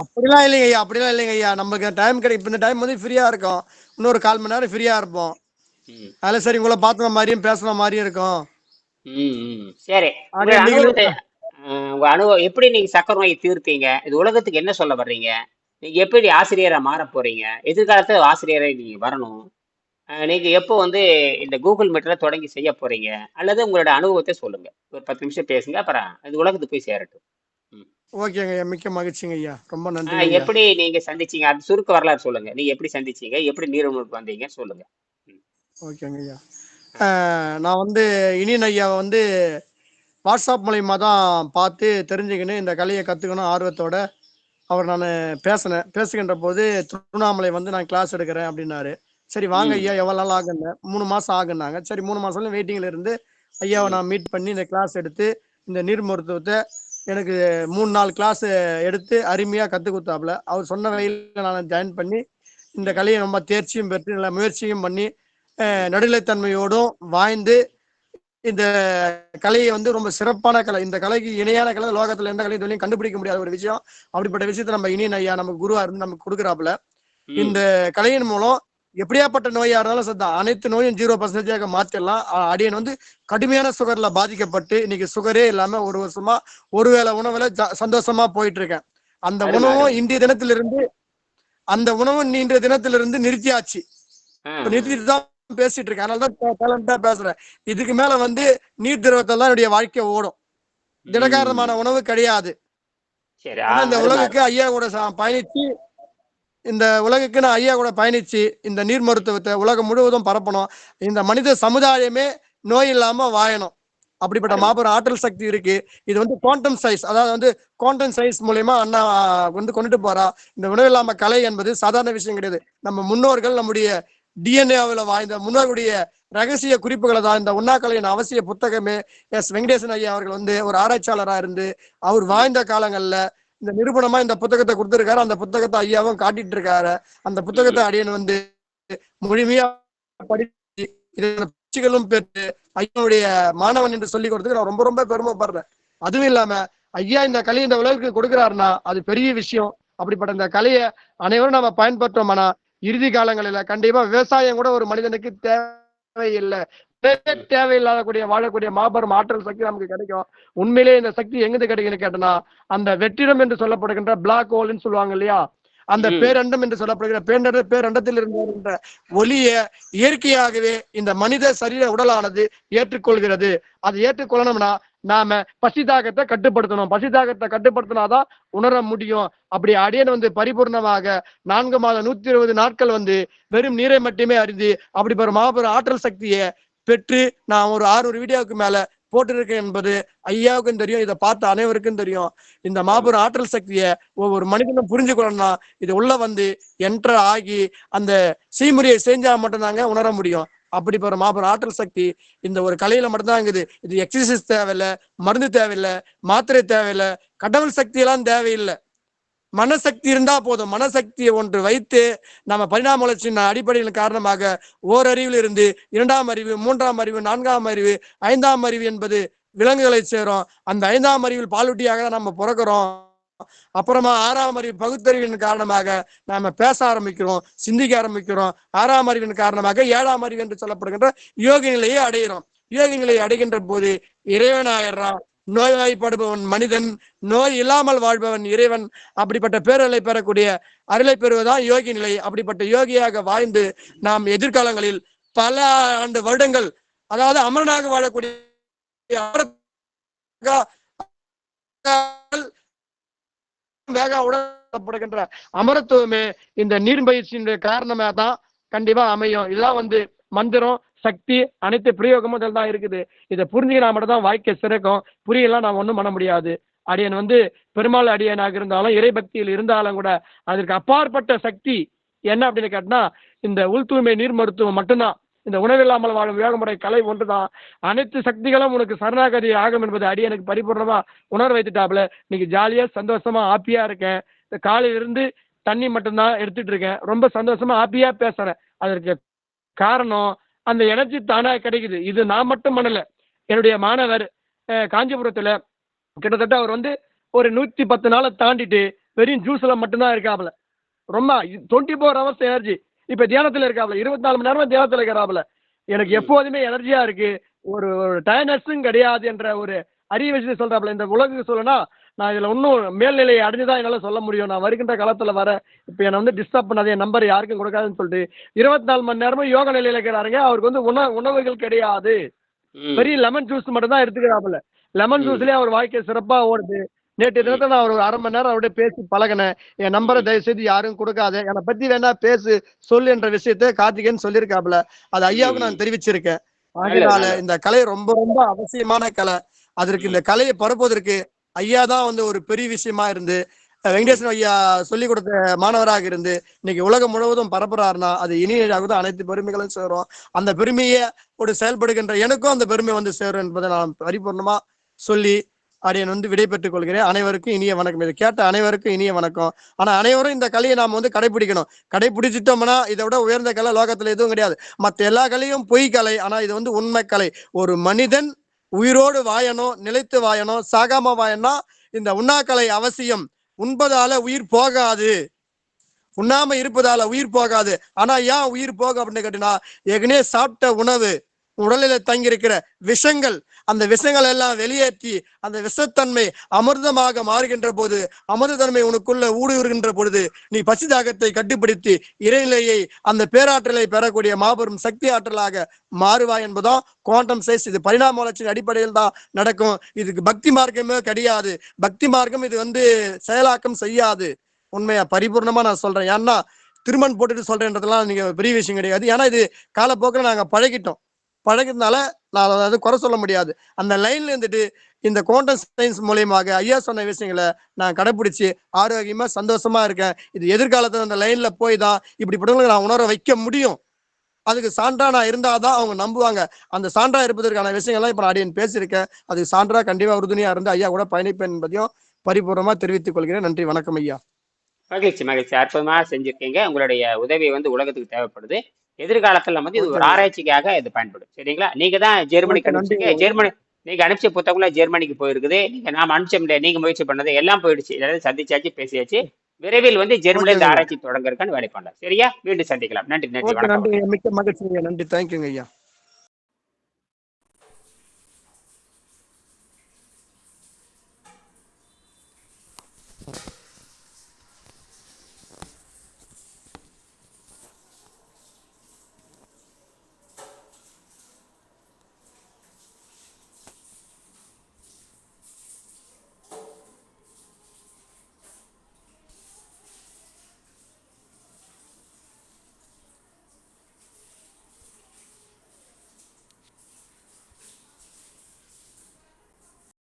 அப்படிலாம் இல்லைங்க ஐயா அப்படிலாம் இல்லைங்க ஐயா. நமக்கு டைம் கிடைக்கும் இந்த டைம் வந்து ஃப்ரீயா இருக்கும். இன்னொரு கால் மணி நேரம் ஃப்ரீயா இருப்போம். அதுல சரி உங்களை பார்த்த மாதிரியும் பேசுன மாதிரியும் இருக்கும். சரி உங்க அனுபவம் எப்படி நீங்க சக்கர நோயை தீர்த்தீங்க? இது உலகத்துக்கு என்ன சொல்ல வர்றீங்க? நீங்க எப்படி ஆசிரியரா மாற போறீங்க? எதிர்காலத்துல ஆசிரியரை நீங்க வரணும். நீங்க எப்போ வந்து இந்த கூகுள் மீட்ல தொடங்கி செய்ய போறீங்க? அல்லது உங்களோட அனுபவத்தை சொல்லுங்க. ஒரு பத்து நிமிஷம் பேசுங்க அப்புறம் இது உலகத்துக்கு போய் சேரட்டும். ஓகேங்க ஐயா மிக்க மகிழ்ச்சிங்க ஐயா. ரொம்ப ஐயா. எப்படி நீங்க சந்திச்சீங்க? அது சுருக்க வரலாறு சொல்லுங்க. நீங்க எப்படி சந்திச்சீங்க? எப்படி நீர்வனுக்கு வந்தீங்க? சொல்லுங்க. ஓகேங்க ஐயா. நான் வந்து இனியன் ஐயாவை வந்து வாட்ஸ்அப் மூலியமா தான் பார்த்து தெரிஞ்சுக்கின்னு இந்த கலையை கற்றுக்கணும் ஆர்வத்தோட அவர் நான் பேசினேன். பேசுகின்ற போது திருவண்ணாமலை வந்து நான் கிளாஸ் எடுக்கிறேன் அப்படின்னாரு. சரி வாங்க. ஐயா எவ்வளோ நாள் ஆகுங்க மூணு மாதம் ஆகுனாங்க சரி மூணு மாதம் வெயிட்டிங்கில் இருந்து ஐயாவை. நான் மீட் பண்ணி இந்த கிளாஸ் எடுத்து இந்த நீர் மருத்துவத்தை எனக்கு மூணு நாலு கிளாஸ் எடுத்து அருமையாக கற்றுக் கொடுத்தாப்புல அவர் சொன்ன. வகையில் நான் ஜாயின் பண்ணி இந்த. கலையை ரொம்ப தேர்ச்சியும் பெற்று நல்ல முயற்சியும் பண்ணி. நடுநிலைத்தன்மையோடும் வாய்ந்து இந்த கலையை வந்து ரொம்ப சிறப்பான கலை இந்த கலைக்கு இணையான கலை லோகத்துல எந்த கலையும் இதுவரையும் கண்டுபிடிக்க முடியாத ஒரு விஷயம் அப்படிப்பட்ட விஷயத்தை நம்ம இனியன் ஐயா நமக்கு குருவா இருந்து நமக்கு கொடுக்குறாப்புல. இந்த கலையின் மூலம் எப்படியாப்பட்ட நோயா இருந்தாலும் சரி அனைத்து நோயும் ஜீரோ பர்சன்டேஜாக மாத்திடலாம் அடியன் வந்து கடுமையான சுகர்ல பாதிக்கப்பட்டு இன்னைக்கு சுகரே இல்லாம ஒரு வருஷமா ஒருவேளை உணவுல சந்தோஷமா போயிட்டு இருக்கேன் அந்த உணவும் இன்றைய தினத்திலிருந்து அந்த உணவும் இன்றைய தினத்திலிருந்து நிறுத்தியாச்சு. நிறுத்திட்டு தான் பேசிட்டு இருக்கேன். அதனால தான் டேலண்டா பேசுறேன். இதுக்கு மேல வந்து நீர் திரவத்தில் தான் என்னுடைய வாழ்க்கை ஓடும். திடகாரமான ம். உணவு கிடையாது. அருமை உலகுக்கு ஐயா கூட பயணிச்சு இந்த உலகுக்குன்னு ஐயா கூட பயணித்து இந்த நீர் மருத்துவத்தை உலகம் முழுவதும் பரப்பணும். இந்த மனித சமுதாயமே நோய் இல்லாமல் வாழணும். அப்படிப்பட்ட மாபெரும் ஆற்றல் சக்தி இருக்கு. இது வந்து குவாண்டம் சைஸ் அதாவது வந்து குவாண்டம் சைஸ் மூலயமா அண்ணா வந்து கொண்டுட்டு போறா. இந்த உணவு இல்லாம கலை என்பது சாதாரண விஷயம் கிடையாது. நம்ம முன்னோர்கள் நம்முடைய டிஎன்ஏவில் வாய்ந்த முன்னோருடைய ரகசிய குறிப்புகளை தான் இந்த உண்ணாக்கலையின் அவசிய புத்தகமே எஸ். வெங்கடேசன் ஐயா அவர்கள் வந்து ஒரு ஆராய்ச்சியாளராக இருந்து அவர் வாய்ந்த வாழ்ந்த இந்த நிரூபணமா இந்த புத்தகத்தை கொடுத்திருக்காரு. அந்த புத்தகத்தை ஐயாவும் காட்டிட்டு இருக்காரு அந்த புத்தகத்தை. அடியன் வந்து முழுமையா பயிற்சிகளும் பெற்று ஐயாவுடைய மாணவன் என்று சொல்லி கொடுத்ததுக்கு நான் ரொம்ப ரொம்ப பெருமைப்படுறேன். அதுவும் இல்லாம ஐயா இந்த கலையை இந்த உலகுக்கு கொடுக்கிறாருன்னா அது பெரிய விஷயம். அப்படிப்பட்ட இந்த கலையை அனைவரும் நாம பயன்படுத்தோம்னா இறுதி காலங்களில கண்டிப்பா விவசாயம் கூட ஒரு மனிதனுக்கு தேவையில்லை. தேவையில்லாத கூடிய வாழக்கூடிய மாபெரும் ஆற்றல் சக்தி நமக்கு கிடைக்கும். உண்மையிலேயே இந்த சக்தி எங்கிருந்து கிடைக்குன்னு கேட்டனா அந்த வெற்றிடம் என்று சொல்லப்படுகின்ற பிளாக் ஹோல்னு சொல்லுவாங்க இல்லையா? அந்த. பேரண்டம் என்று சொல்லப்படுகிற பேரண்ட பேரண்டத்தில் இருந்து ஒளிய இயற்கையாகவே இந்த மனித சரீர உடலானது ஏற்றுக்கொள்கிறது. அதை ஏற்றுக்கொள்ளணும்னா நாம பசி தாகத்தை கட்டுப்படுத்தணும். பசி தாகத்தை கட்டுப்படுத்தினாதான் உணர முடியும். அப்படி அடியன் வந்து பரிபூர்ணமாக நான்கு மாதம் நூத்தி இருபது நாட்கள் வந்து வெறும் நீரை மட்டுமே அறிந்து அப்படி ஒரு மாபெரும் ஆற்றல் சக்தியை பெற்று நான் ஒரு ஆறு வீடியோவுக்கு மேல போட்டிருக்கேன் என்பது ஐயாவுக்கும் தெரியும் இதை பார்த்த அனைவருக்கும் தெரியும். இந்த மாபெரும் ஆற்றல் சக்தியை ஒவ்வொரு மனிதனும் புரிஞ்சுக்கணும்னா இது உள்ள வந்து என்ட்ர ஆகி அந்த செய்முறையை செஞ்சா மட்டும்தாங்க உணர முடியும். அப்படி போற மாபெரும் ஆற்றல் சக்தி இந்த ஒரு கலையில மட்டும்தான் இருக்குது. இது எக்ஸசைஸ் தேவையில்லை மருந்து தேவையில்லை மாத்திரை தேவையில்லை கடவுள் சக்தி எல்லாம் தேவையில்லை. மனசக்தி இருந்தா போதும். மனசக்தியை ஒன்று வைத்து நம்ம பரிணாம வளர்ச்சியின் அடிப்படையின் காரணமாக ஓரறிவில் இருந்து இரண்டாம் அறிவு மூன்றாம் அறிவு நான்காம் அறிவு ஐந்தாம் அறிவு என்பது விலங்குகளை சேரும். அந்த ஐந்தாம் அறிவில் பாலூட்டியாக தான் நம்ம பிறக்கிறோம். அப்புறமா ஆறாம் அறிவு பகுத்தறிவின் காரணமாக நாம பேச ஆரம்பிக்கிறோம் சிந்திக்க ஆரம்பிக்கிறோம். ஆறாம் அறிவின் காரணமாக ஏழாம் அறிவு என்று சொல்லப்படுகின்ற யோக நிலையை அடைகிறோம் யோக நிலையை அடைகின்ற போது இறைவன் ஆயிடுறான் நோய்வாய்ப்படுபவன் மனிதன் நோய் இல்லாமல் வாழ்பவன் இறைவன். அப்படிப்பட்ட பேரலை பெறக்கூடிய அருளை பெறுவதுதான் யோகி நிலை. அப்படிப்பட்ட யோகியாக வாழ்ந்து நாம் எதிர்காலங்களில் பல ஆண்டு வருடங்கள் அதாவது அமரனாக வாழக்கூடிய வேக உடப்படுகின்ற அமரத்துவமே இந்த நீர் பயிற்சியினுடைய காரணமாக தான் கண்டிப்பா அமையும். இதெல்லாம் வந்து மந்திரம் சக்தி அனைத்து பிரயோகமும் இதில் தான் இருக்குது. இதை புரிஞ்சுக்கினா மட்டும் தான் வாழ்க்கை சிறக்கும். புரியலாம் நான் ஒன்றும் பண்ண முடியாது. அடியன் வந்து பெருமாள் அடியனாக இருந்தாலும் இறை பக்தியில் இருந்தாலும் கூட அதற்கு அப்பாற்பட்ட சக்தி என்ன அப்படின்னு கேட்டால் இந்த உள் தூய்மை நீர் மருத்துவம் மட்டும்தான். இந்த உணவில்லாமல் வாழும் வேகமுறை கலை ஒன்றுதான். அனைத்து சக்திகளும் உனக்கு சரணாகதி ஆகும் என்பது அடியனுக்கு பரிபூர்ணமா உணர வைத்துட்டாப்புல. இன்னைக்கு ஜாலியா சந்தோஷமா ஹாப்பியா இருக்கேன். இந்த காலையிலிருந்து தண்ணி மட்டும்தான் எடுத்துட்டு இருக்கேன். ரொம்ப சந்தோஷமா ஹாப்பியா பேசுறேன். அதற்கு காரணம் அந்த எனர்ஜி தானாக கிடைக்குது. இது நான் மட்டும் பண்ணல. என்னுடைய மாணவர் காஞ்சிபுரத்தில் கிட்டத்தட்ட அவர் வந்து ஒரு நூற்றி பத்து நாளை தாண்டிட்டு வெறும் ஜூஸில் மட்டும்தான் இருக்காப்புல. ரொம்ப டுவெண்ட்டி ஃபோர் ஹவர்ஸ் எனர்ஜி இப்போ தியானத்தில் இருக்காப்புல. இருபத்தி நாலு மணி நேரமும் தியானத்தில் இருக்கிறாப்புல. எனக்கு எப்போதுமே எனர்ஜியாக இருக்குது ஒரு ஒரு டயர்னஸும் கிடையாது என்ற ஒரு அரிய வச்சு சொல்றாப்புல. இந்த உலகுக்கு சொல்லனா நான் இதுல இன்னும் மேல்நிலையை அடைஞ்சுதான் என்னால சொல்ல முடியும். நான் வருகின்ற காலத்துல வர இப்ப என்னை வந்து டிஸ்டர்ப் பண்ணாத என் நம்பர் யாருக்கும் கொடுக்காதுன்னு சொல்லிட்டு இருபத்தி நாலு மணி நேரமும் யோக நிலையில இருக்கிறாருங்க. அவருக்கு வந்து உண உணவுகள் கிடையாது. வெறும் லெமன் ஜூஸ் மட்டும் தான் எடுத்துக்கிறாப்புல. லெமன். ஜூஸ்லயே அவர் வாழ்க்கை சிறப்பா ஓடுது. நேற்று தினத்தை நான் ஒரு அரை மணி நேரம் அவர்கிட்ட பேசி பழகினேன். என் நம்பரை தயவு செய்து யாரும் கொடுக்காத. என்னை பத்தி வேணா பேசு சொல்லு என்ற விஷயத்த கார்த்திகேயன் சொல்லியிருக்காப்புல. அது ஐயாவுக்கு நான் தெரிவிச்சிருக்கேன். அதனால. இந்த கலை ரொம்ப ரொம்ப அவசியமான கலை. அதற்கு இந்த கலையை பரப்புவதற்கு ஐயா தான் வந்து ஒரு பெரிய விஷயமா இருந்து அஹ் வெங்கடேசன் ஐயா சொல்லி கொடுத்த மாணவராக இருந்து இன்னைக்கு உலகம் முழுவதும் பரப்புறாருனா அது இனியாகுது அனைத்து பெருமைகளும் சேரும். அந்த பெருமையை ஒரு செயல்படுகின்ற எனக்கும் அந்த பெருமை வந்து சேரும் என்பதை நான் பரிபூர்ணமா சொல்லி அடியன் வந்து விடைபெற்றுக் கொள்கிறேன். அனைவருக்கும் இனிய வணக்கம். இதை கேட்ட அனைவருக்கும் இனிய வணக்கம். ஆனா அனைவரும் இந்த கலையை நாம வந்து கடைபிடிக்கணும். கடைபிடிச்சிட்டோம்னா இதை விட உயர்ந்த கலை லோகத்துல எதுவும் கிடையாது. மற்ற எல்லா கலையும் பொய் கலை ஆனா இது வந்து உண்மை கலை. ஒரு மனிதன் உயிரோடு வாயணும் நிலைத்து வாயணும் சாகாம வாயனா இந்த உண்ணாக்கலை அவசியம். உண்பதால உயிர் போகாது. உண்ணாம இருப்பதால உயிர் போகாது. ஆனா ஏன் உயிர் போகும் அப்படின்னு கேட்டீங்கன்னா ஏற்கனவே சாப்பிட்ட உணவு. உடலில தங்கியிருக்கிற விஷங்கள் அந்த விஷங்கள் எல்லாம் வெளியேற்றி அந்த விஷத்தன்மை அமிர்தமாக மாறுகின்ற போது அமிர்தத்தன்மை உனக்குள்ள ஊடுருகின்ற பொழுது நீ பசிதாகத்தை கட்டுப்படுத்தி இறைநிலையை அந்த பேராற்றலை பெறக்கூடிய மாபெரும் சக்தி ஆற்றலாக மாறுவாய் என்பதும் குவாண்டம் சைஸ் இது பரிணாம வளர்ச்சியின் அடிப்படையில் தான் நடக்கும். இதுக்கு பக்தி மார்க்கமே கிடையாது. பக்தி மார்க்கம் இது வந்து செயலாக்கம் செய்யாது. உண்மையா? பரிபூர்ணமா நான் சொல்றேன். ஏன்னா திருமண் போட்டுட்டு சொல்றேன்றதெல்லாம் நீங்க பெரிய விஷயம் கிடையாது. ஏன்னா இது காலப்போக்கில் நாங்கள் பழகிட்டோம். பழகிறதுனால நான் அதாவது குறை சொல்ல முடியாது. அந்த லைன்ல இருந்துட்டு இந்த குவாண்டம் சயின்ஸ் மூலியமாக ஐயா சொன்ன விஷயங்களை நான் கடைப்பிடிச்சி ஆரோக்கியமா சந்தோஷமா இருக்கேன். இது எதிர்காலத்துல அந்த லைன்ல போய் தான் இப்படிப்பட்டவங்களை நான் உணர வைக்க முடியும். அதுக்கு சான்றா நான் இருந்தாதான் அவங்க நம்புவாங்க. அந்த சான்றா இருப்பதற்கான விஷயங்கள்லாம் இப்ப நான் அடியன் பேசியிருக்கேன். அதுக்கு சான்றா கண்டிப்பா உறுதுணையா இருந்து ஐயா கூட பயணிப்பேன் என்பதையும் பரிபூர்ணமா தெரிவித்துக் கொள்கிறேன். நன்றி வணக்கம் ஐயா. மகிழ்ச்சி மகிழ்ச்சி. அற்புதமாக செஞ்சிருக்கீங்க. உங்களுடைய உதவி வந்து உலகத்துக்கு தேவைப்படுது. எதிர்காலத்துல வந்து இது ஒரு. ஆராய்ச்சிக்காக இது பயன்படும். சரிங்களா? நீங்க தான் ஜெர்மனிக்கு. அனுப்பிச்சீங்க ஜெர்மனி நீங்க அனுப்பிச்ச புத்தகம்லாம் ஜெர்மனிக்கு போயிருக்குது. நீங்க நாம அனுப்பிச்ச முடியாது நீங்க முயற்சி பண்ணது எல்லாம் போயிடுச்சு. அதாவது சந்திச்சாச்சு பேசியாச்சு. விரைவில் வந்து ஜெர்மனில இந்த. ஆராய்ச்சி தொடங்குறதுக்கான வேலை பண்ணலாம் சரியா? மீண்டும் சந்திக்கலாம். நன்றி நன்றி மிக்க மகிழ்ச்சி நன்றி. தேங்க்யூங்க ஐயா.